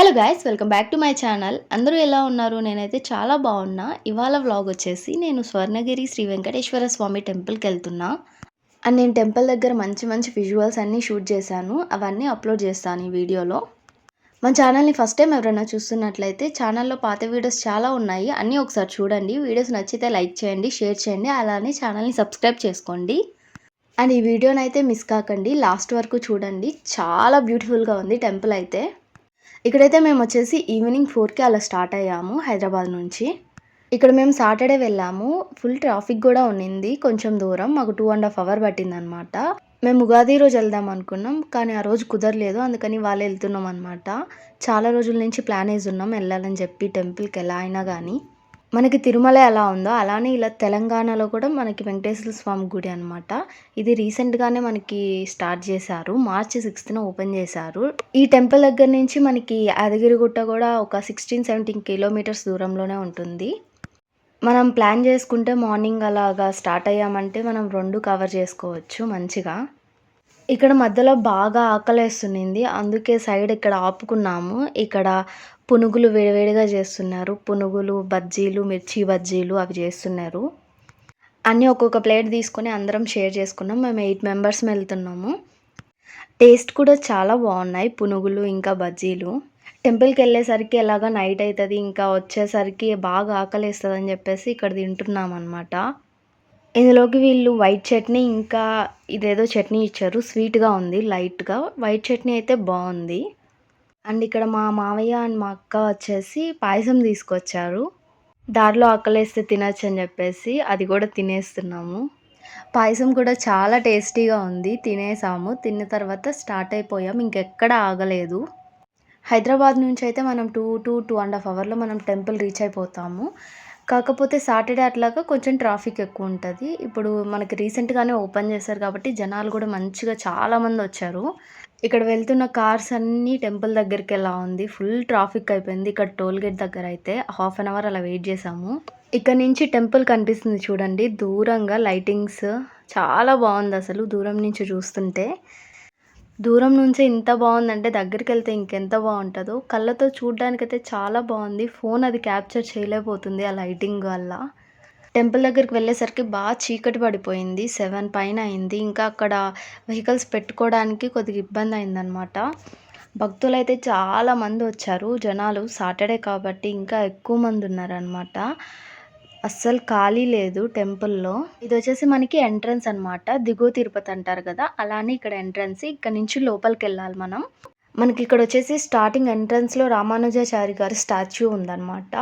Hello guys welcome back to my channel అందరూ ఎలా ఉన్నారు? నేనైతే చాలా బాగున్నా. ఇవాళ వ్లాగ్ వచ్చేసి నేను స్వర్ణగిరి శ్రీ వెంకటేశ్వర స్వామి టెంపుల్కి వెళ్తున్నా. అండ్ నేను టెంపుల్ దగ్గర మంచి మంచి విజువల్స్ అన్నీ షూట్ చేశాను. అవన్నీ అప్లోడ్ చేస్తాను ఈ వీడియోలో. మన ఛానల్ని ఫస్ట్ టైం ఎవరైనా చూస్తున్నట్లయితే ఛానల్లో పాత వీడియోస్ చాలా ఉన్నాయి. అన్నీ ఒకసారి చూడండి. వీడియోస్ నచ్చితే లైక్ చేయండి షేర్ చేయండి. అలానే ఛానల్ని సబ్స్క్రైబ్ చేసుకోండి. అండ్ ఈ వీడియోని అయితే మిస్ కాకండి. లాస్ట్ వరకు చూడండి. చాలా బ్యూటిఫుల్గా ఉంది టెంపుల్ అయితే. ఇక్కడైతే మేము వచ్చేసి ఈవినింగ్ ఫోర్కి అలా స్టార్ట్ అయ్యాము హైదరాబాద్ నుంచి. ఇక్కడ మేము సాటర్డే వెళ్ళాము. ఫుల్ ట్రాఫిక్ కూడా ఉండింది కొంచెం దూరం. మాకు టూ అండ్ హాఫ్ అవర్ పట్టిందనమాట మేము ఉగాది రోజు వెళ్దాం అనుకున్నాం. కానీ ఆ రోజు కుదరలేదు. అందుకని వాళ్ళు వెళ్తున్నాం అనమాట చాలా రోజుల నుంచి ప్లాన్ వేసి ఉన్నాం. వెళ్ళాలని చెప్పి టెంపుల్కి ఎలా అయినా కానీ మనకి తిరుమల ఎలా ఉందో అలానే ఇలా తెలంగాణలో కూడా మనకి వెంకటేశ్వర స్వామి గుడి అనమాట ఇది రీసెంట్గానే మనకి స్టార్ట్ చేశారు. మార్చి సిక్స్త్న ఓపెన్ చేశారు. ఈ టెంపుల్ దగ్గర నుంచి మనకి యాదగిరిగుట్ట కూడా ఒక సిక్స్టీన్ సెవెంటీన్ కిలోమీటర్స్ దూరంలోనే ఉంటుంది. మనం ప్లాన్ చేసుకుంటే మార్నింగ్ అలాగా స్టార్ట్ అయ్యామంటే మనం రెండు కవర్ చేసుకోవచ్చు మంచిగా. ఇక్కడ మధ్యలో బాగా ఆకలేస్తున్నింది అందుకే సైడ్ ఇక్కడ ఆపుకున్నాము. ఇక్కడ పునుగులు వేడివేడిగా చేస్తున్నారు. పునుగులు బజ్జీలు మిర్చి బజ్జీలు అవి చేస్తున్నారు. అన్నీ ఒక్కొక్క ప్లేట్ తీసుకొని అందరం షేర్ చేసుకున్నాం. మేము ఎయిట్ మెంబర్స్ వెళ్తున్నాము. టేస్ట్ కూడా చాలా బాగున్నాయి. పునుగులు ఇంకా బజ్జీలు. టెంపుల్కి వెళ్ళేసరికి ఎలాగ నైట్ అవుతుంది ఇంకా వచ్చేసరికి బాగా ఆకలిస్తుంది అని చెప్పేసి ఇక్కడ తింటున్నాం అనమాట ఇందులోకి వీళ్ళు వైట్ చట్నీ ఇంకా ఇదేదో చట్నీ ఇచ్చారు. స్వీట్గా ఉంది లైట్గా. వైట్ చట్నీ అయితే బాగుంది. అండ్ ఇక్కడ మా మావయ్య అండ్ మా అక్క వచ్చేసి పాయసం తీసుకొచ్చారు. దారిలో ఆకలేస్తే తినచ్చు అని చెప్పేసి అది కూడా తినేస్తున్నాము. పాయసం కూడా చాలా టేస్టీగా ఉంది. తినేసాము. తిన్న తర్వాత స్టార్ట్ అయిపోయాం. ఇంకెక్కడ ఆగలేదు. హైదరాబాద్ నుంచి అయితే మనం two two two and half అవర్లో మనం టెంపుల్ రీచ్ అయిపోతాము. కాకపోతే సాటర్డే అట్లాగా కొంచెం ట్రాఫిక్ ఎక్కువ ఉంటుంది. ఇప్పుడు మనకి రీసెంట్గానే ఓపెన్ చేశారు కాబట్టి జనాలు కూడా మంచిగా చాలామంది వచ్చారు. ఇక్కడ వెళ్తున్న కార్స్ అన్నీ టెంపుల్ దగ్గరికి ఎలా ఉంది? ఫుల్ ట్రాఫిక్ అయిపోయింది. ఇక్కడ టోల్ గేట్ దగ్గర అయితే హాఫ్ అన్ అవర్ అలా వెయిట్ చేసాము ఇక్కడ నుంచి టెంపుల్ కనిపిస్తుంది చూడండి. దూరంగా లైటింగ్స్ చాలా బాగుంది అసలు దూరం నుంచి చూస్తుంటే. దూరం నుంచి ఇంత బాగుందంటే దగ్గరికి వెళ్తే ఇంకెంత బాగుంటుందో. కళ్ళతో చూడడానికైతే చాలా బాగుంది. ఫోన్ అది క్యాప్చర్ చేయలేకపోతుంది ఆ లైటింగ్ వల్ల. టెంపుల్ దగ్గరికి వెళ్ళేసరికి బాగా చీకటి పడిపోయింది. సెవెన్ పైన అయింది. ఇంకా అక్కడ వెహికల్స్ పెట్టుకోవడానికి కొద్దిగా ఇబ్బంది అయిందనమాట భక్తులు అయితే చాలా మంది వచ్చారు. జనాలు సాటర్డే కాబట్టి ఇంకా ఎక్కువ మంది ఉన్నారనమాట అస్సలు ఖాళీ లేదు టెంపుల్లో. ఇది వచ్చేసి మనకి ఎంట్రన్స్ అనమాట దిగువ తిరుపతి అంటారు కదా అలానే ఇక్కడ ఎంట్రన్స్. ఇక్కడ నుంచి లోపలికి వెళ్ళాలి మనం. మనకి ఇక్కడ వచ్చేసి స్టార్టింగ్ ఎంట్రన్స్లో రామానుజాచారి గారి స్టాచ్యూ ఉందన్నమాట.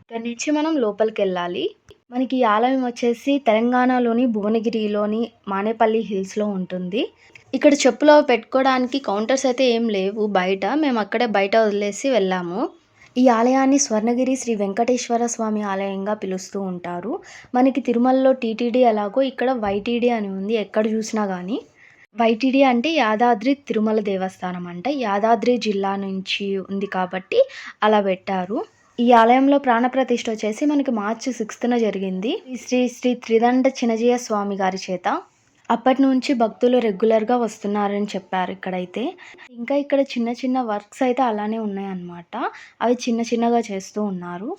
ఇక్కడ నుంచి మనం లోపలికి వెళ్ళాలి. మనకి ఈ ఆలయం వచ్చేసి తెలంగాణలోని భువనగిరిలోని మానేపల్లి హిల్స్లో ఉంటుంది. ఇక్కడ చెప్పులో పెట్టుకోవడానికి కౌంటర్స్ అయితే ఏం లేవు బయట. మేము అక్కడే బయట వదిలేసి వెళ్ళాము. ఈ ఆలయాన్ని స్వర్ణగిరి శ్రీ వెంకటేశ్వర స్వామి ఆలయంగా పిలుస్తూ ఉంటారు. మనకి తిరుమలలో టీటీడీ ఎలాగో ఇక్కడ వైటీడీ అని ఉంది ఎక్కడ చూసినా కానీ వైటీడీ అంటే యాదాద్రి తిరుమల దేవస్థానం అంట. యాదాద్రి జిల్లా నుంచి ఉంది కాబట్టి అలా పెట్టారు. ఈ ఆలయంలో ప్రాణప్రతిష్ఠ వచ్చేసి మనకి మార్చి సిక్స్త్న జరిగింది. శ్రీ శ్రీ త్రిదండ చినజీయ స్వామి గారి చేత. అప్పటి నుంచి భక్తులు రెగ్యులర్గా వస్తున్నారని చెప్పారు ఇక్కడైతే. ఇంకా ఇక్కడ చిన్న చిన్న వర్క్స్ అయితే అలానే ఉన్నాయన్నమాట. అవి చిన్న చిన్నగా చేస్తూ ఉన్నారు.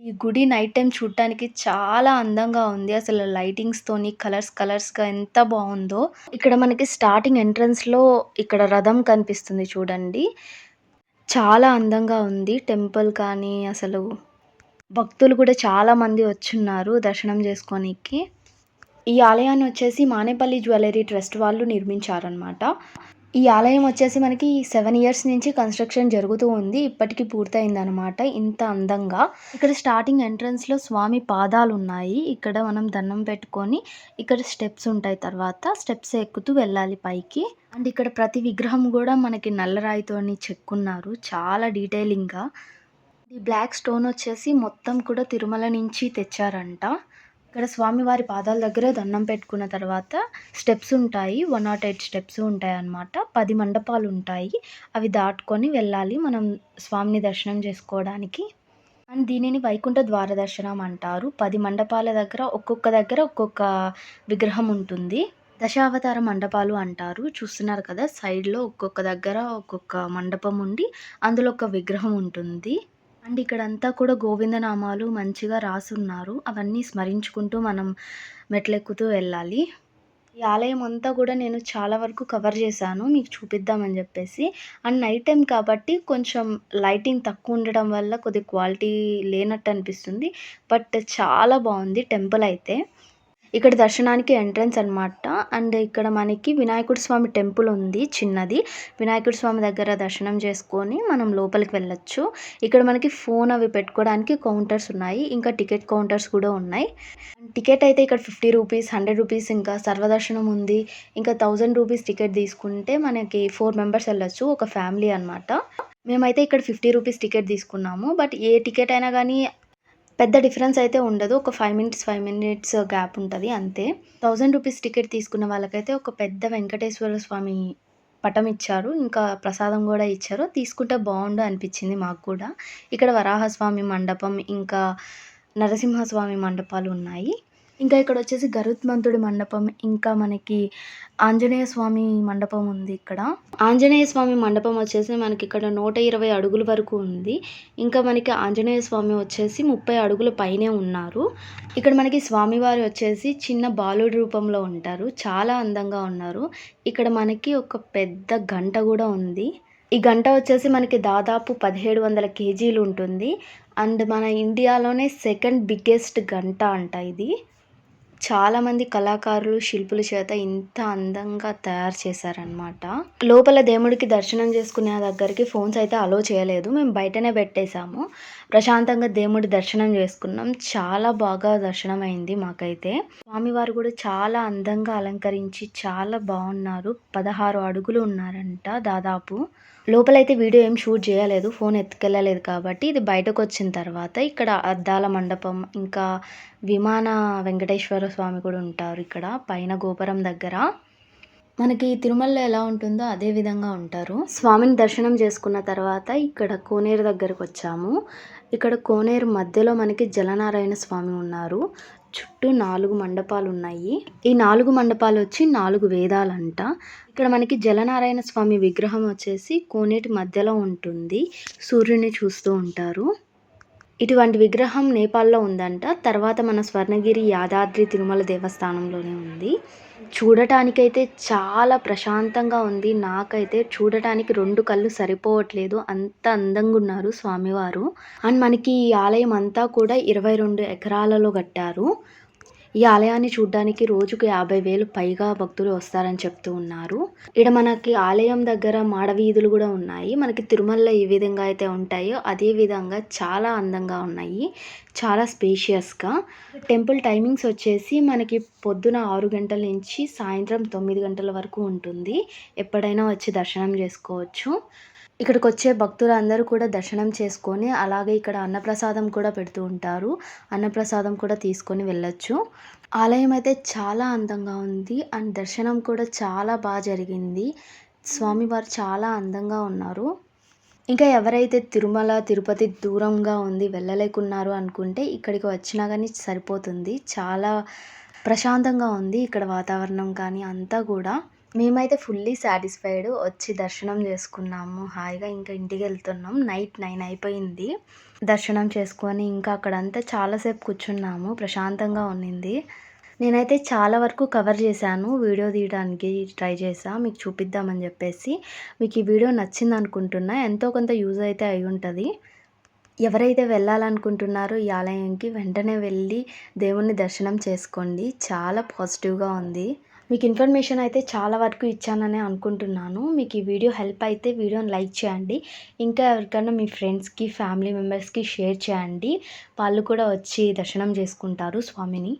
ఈ గుడి నైట్ టైం చూడటానికి చాలా అందంగా ఉంది. అసలు లైటింగ్స్తోని కలర్స్ కలర్స్గా ఎంత బాగుందో. ఇక్కడ మనకి స్టార్టింగ్ ఎంట్రన్స్లో ఇక్కడ రథం కనిపిస్తుంది చూడండి. చాలా అందంగా ఉంది. టెంపుల్ కానీ అసలు భక్తులు కూడా చాలా మంది వచ్చున్నారు దర్శనం చేసుకోనికి. ఈ ఆలయాన్ని వచ్చేసి మానేపల్లి జ్యువెలరీ ట్రస్ట్ వాళ్ళు నిర్మించారనమాట ఈ ఆలయం వచ్చేసి మనకి సెవెన్ ఇయర్స్ నుంచి కన్స్ట్రక్షన్ జరుగుతూ ఉంది. ఇప్పటికి పూర్తయిందనమాట ఇంత అందంగా. ఇక్కడ స్టార్టింగ్ ఎంట్రన్స్లో స్వామి పాదాలు ఉన్నాయి ఇక్కడ మనం దండం పెట్టుకొని ఇక్కడ స్టెప్స్ ఉంటాయి తర్వాత స్టెప్స్ ఎక్కుతూ వెళ్ళాలి పైకి. అండ్ ఇక్కడ ప్రతి విగ్రహం కూడా మనకి నల్లరాయితోని చెక్కున్నారు. చాలా డీటెయిలింగ్గా. ఈ బ్లాక్ స్టోన్ వచ్చేసి మొత్తం కూడా తిరుమల నుంచి తెచ్చారంట. ఇక్కడ స్వామివారి పాదాల దగ్గర దండం పెట్టుకున్న తర్వాత స్టెప్స్ ఉంటాయి వన్ నాట్ ఎయిట్ స్టెప్స్ ఉంటాయి అన్నమాట పది మండపాలు ఉంటాయి అవి దాటుకొని వెళ్ళాలి మనం స్వామిని దర్శనం చేసుకోవడానికి అండ్ దీనిని వైకుంఠ ద్వార దర్శనం అంటారు పది మండపాల దగ్గర ఒక్కొక్క దగ్గర ఒక్కొక్క విగ్రహం ఉంటుంది దశావతార మండపాలు అంటారు. చూస్తున్నారు కదా! సైడ్‌లో ఒక్కొక్క దగ్గర ఒక్కొక్క మండపం ఉండి, అందులో ఒక విగ్రహం ఉంటుంది. అండ్ ఇక్కడంతా కూడా గోవిందనామాలు మంచిగా రాసున్నారు. అవన్నీ స్మరించుకుంటూ మనం మెట్లెక్కుతూ వెళ్ళాలి. ఈ ఆలయం అంతా కూడా నేను చాలా వరకు కవర్ చేశాను. మీకు చూపిద్దామని చెప్పేసి. అండ్ నైట్ టైం కాబట్టి కొంచెం లైటింగ్ తక్కువ ఉండడం వల్ల కొద్దిగా క్వాలిటీ లేనట్టు అనిపిస్తుంది. బట్ చాలా బాగుంది టెంపుల్ అయితే. ఇక్కడ దర్శనానికి ఎంట్రన్స్ అనమాట. అండ్ ఇక్కడ మనకి వినాయకుడి స్వామి టెంపుల్ ఉంది చిన్నది. వినాయకుడి స్వామి దగ్గర దర్శనం చేసుకొని మనం లోపలికి వెళ్ళొచ్చు. ఇక్కడ మనకి ఫోన్ అవి పెట్టుకోవడానికి కౌంటర్స్ ఉన్నాయి. ఇంకా టికెట్ కౌంటర్స్ కూడా ఉన్నాయి. టికెట్ అయితే ఇక్కడ ఫిఫ్టీ రూపీస్, హండ్రెడ్ రూపీస్ ఇంకా సర్వదర్శనం ఉంది. ఇంకా థౌజండ్ రూపీస్ టికెట్ తీసుకుంటే మనకి ఫోర్ మెంబర్స్ వెళ్ళొచ్చు. ఒక ఫ్యామిలీ అనమాట. మేమైతే ఇక్కడ ఫిఫ్టీ రూపీస్ టికెట్ తీసుకున్నాము. బట్ ఏ టికెట్ అయినా కానీ పెద్ద డిఫరెన్స్ అయితే ఉండదు. ఒక five minutes, five minutes gap ఉంటుంది అంతే. థౌజండ్ రూపీస్ టికెట్ తీసుకున్న వాళ్ళకైతే ఒక పెద్ద వెంకటేశ్వర స్వామి పటం ఇచ్చారు. ఇంకా ప్రసాదం కూడా ఇచ్చారు. తీసుకుంటే బాగుండు అనిపించింది మాకు కూడా. ఇక్కడ వరాహస్వామి మండపం, ఇంకా నరసింహస్వామి మండపాలు ఉన్నాయి. ఇంకా ఇక్కడ వచ్చేసి గరుత్మంతుడి మండపం, ఇంకా మనకి ఆంజనేయ స్వామి మండపం ఉంది ఇక్కడ. ఆంజనేయ స్వామి మండపం వచ్చేసి మనకి ఇక్కడ 120 అడుగుల వరకు ఉంది. ఇంకా మనకి ఆంజనేయ స్వామి వచ్చేసి 30 అడుగుల పైనే ఉన్నారు. ఇక్కడ మనకి స్వామివారు వచ్చేసి చిన్న బాలుడి రూపంలో ఉంటారు. చాలా అందంగా ఉన్నారు. ఇక్కడ మనకి ఒక పెద్ద గంట కూడా ఉంది. ఈ గంట వచ్చేసి మనకి దాదాపు 1700 కేజీలు ఉంటుంది. అండ్ మన ఇండియాలోనే సెకండ్ బిగ్గెస్ట్ గంట అంట ఇది. చాలామంది కళాకారులు, శిల్పుల చేత ఇంత అందంగా తయారు చేశారనమాట. లోపల దేవుడికి దర్శనం చేసుకునే దగ్గరికి ఫోన్స్ అయితే అలో చేయలేదు. మేము బయటనే పెట్టేశాము ప్రశాంతంగా దేవుడి దర్శనం చేసుకున్నాం. చాలా బాగా దర్శనం అయింది మాకైతే. స్వామివారు కూడా చాలా అందంగా అలంకరించి చాలా బాగున్నారు పదహారు అడుగులు ఉన్నారంట దాదాపు. లోపలైతే వీడియో ఏం షూట్ చేయలేదు. ఫోన్ ఎత్తుకెళ్ళలేదు కాబట్టి ఇది బయటకు వచ్చిన తర్వాత ఇక్కడ అద్దాల మండపం, ఇంకా విమాన వెంకటేశ్వర స్వామి కూడా ఉంటారు ఇక్కడ పైన గోపురం దగ్గర. మనకి తిరుమలలో ఎలా ఉంటుందో అదే విధంగా ఉంటారు. స్వామిని దర్శనం చేసుకున్న తర్వాత ఇక్కడ కోనేరు దగ్గరకు వచ్చాము ఇక్కడ కోనేరు మధ్యలో మనకి జలనారాయణ స్వామి ఉన్నారు. చుట్టూ నాలుగు మండపాలు ఉన్నాయి ఈ నాలుగు మండపాలు వచ్చి నాలుగు వేదాలంట. ఇక్కడ మనకి జలనారాయణ స్వామి విగ్రహం వచ్చేసి కోనేటి మధ్యలో ఉంటుంది. సూర్యుని చూస్తూ ఉంటారు. ఇటువంటి విగ్రహం నేపాల్‌లో ఉందంట. తర్వాత మన స్వర్ణగిరి యాదాద్రి తిరుమల దేవస్థానంలోనే ఉంది. చూడటానికైతే చాలా ప్రశాంతంగా ఉంది. నాకైతే చూడటానికి రెండు కళ్ళు సరిపోవట్లేదు. అంత అందంగా ఉన్నారు స్వామివారు. అండ్ మనకి ఈ ఆలయం అంతా కూడా 22 ఎకరాలలో కట్టారు. ఈ ఆలయాన్ని చూడ్డానికి రోజుకు యాభై వేలు పైగా భక్తులు వస్తారని చెప్తూ ఉన్నారు. ఇక్కడ మనకి ఆలయం దగ్గర మాడవీధులు కూడా ఉన్నాయి. మనకి తిరుమలలో ఏ విధంగా అయితే ఉంటాయో అదే విధంగా చాలా అందంగా ఉన్నాయి. చాలా స్పేషియస్‌గా. టెంపుల్ టైమింగ్స్ వచ్చేసి మనకి పొద్దున ఆరు గంటల నుంచి సాయంత్రం తొమ్మిది గంటల వరకు ఉంటుంది. ఎప్పుడైనా వచ్చి దర్శనం చేసుకోవచ్చు. ఇక్కడికి వచ్చే భక్తులు అందరూ కూడా దర్శనం చేసుకొని అలాగే ఇక్కడ అన్నప్రసాదం కూడా పెడుతూ ఉంటారు. అన్నప్రసాదం కూడా తీసుకొని వెళ్ళొచ్చు. ఆలయం అయితే చాలా అందంగా ఉంది. అండ్ దర్శనం కూడా చాలా బాగా జరిగింది. స్వామివారు చాలా అందంగా ఉన్నారు. ఇంకా ఎవరైతే తిరుమల, తిరుపతి దూరంగా ఉంది వెళ్ళలేకున్నారు అనుకుంటే ఇక్కడికి వచ్చినా కానీ సరిపోతుంది. చాలా ప్రశాంతంగా ఉంది ఇక్కడ వాతావరణం కానీ అంతా కూడా. మేమైతే ఫుల్లీ సాటిస్ఫైడ్ వచ్చి దర్శనం చేసుకున్నాము. హాయిగా ఇంకా ఇంటికి వెళ్తున్నాం నైట్ నైన్ అయిపోయింది. దర్శనం చేసుకొని ఇంకా అక్కడంతా చాలాసేపు కూర్చున్నాము. ప్రశాంతంగా ఉన్నింది. నేనైతే చాలా వరకు కవర్ చేశాను. వీడియో తీయడానికి ట్రై చేసాను మీకు చూపిద్దామని చెప్పేసి. మీకు ఈ వీడియో నచ్చింది అనుకుంటున్నా ఎంతో కొంత యూజ్ అయితే అయి ఉంటుంది ఎవరైతే వెళ్ళాలనుకుంటున్నారో ఈ ఆలయంకి వెంటనే వెళ్ళి దేవుణ్ణి దర్శనం చేసుకోండి. చాలా పాజిటివ్‌గా ఉంది. మీకు ఇన్ఫర్మేషన్ అయితే చాలా వరకు ఇచ్చాననే అనుకుంటున్నాను. మీకు ఈ వీడియో హెల్ప్ అయితే వీడియోని లైక్ చేయండి. ఇంకా ఎవరికైనా మీ ఫ్రెండ్స్‌కి, ఫ్యామిలీ మెంబర్స్‌కి షేర్ చేయండి. వాళ్ళు కూడా వచ్చి దర్శనం చేసుకుంటారు స్వామిని.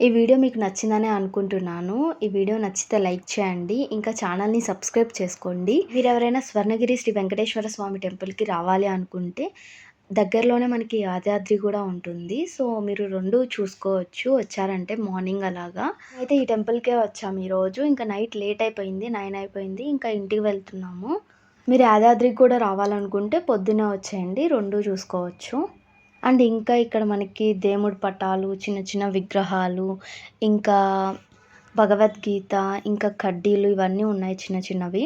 ఈ వీడియో మీకు నచ్చిందనే అనుకుంటున్నాను. ఈ వీడియో నచ్చితే లైక్ చేయండి. ఇంకా ఛానల్‌ని సబ్స్క్రైబ్ చేసుకోండి. మీరు ఎవరైనా స్వర్ణగిరి శ్రీ వెంకటేశ్వర స్వామి టెంపుల్‌కి రావాలి అనుకుంటే దగ్గరలోనే మనకి యాదాద్రి కూడా ఉంటుంది. సో మీరు రెండు చూసుకోవచ్చు వచ్చారంటే మార్నింగ్ అలాగా. అయితే ఈ టెంపుల్‌కే వచ్చాము ఈరోజు. ఇంకా నైట్ లేట్ అయిపోయింది. నైన్ అయిపోయింది. ఇంకా ఇంటికి వెళ్తున్నాము. మీరు యాదాద్రికి కూడా రావాలనుకుంటే పొద్దున్నే వచ్చేయండి. రెండు చూసుకోవచ్చు. అండ్ ఇంకా ఇక్కడ మనకి దేవుడి పటాలు, చిన్న చిన్న విగ్రహాలు, ఇంకా భగవద్గీత ఇంకా కడ్డీలు ఇవన్నీ ఉన్నాయి చిన్న చిన్నవి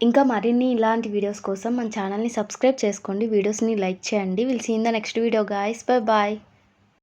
ఇంకా మరిన్ని ఇలాంటి వీడియోస్ కోసం మన ఛానల్ని సబ్స్క్రైబ్ చేసుకోండి. వీడియోస్ని లైక్ చేయండి. Will see in the next video guys bye bye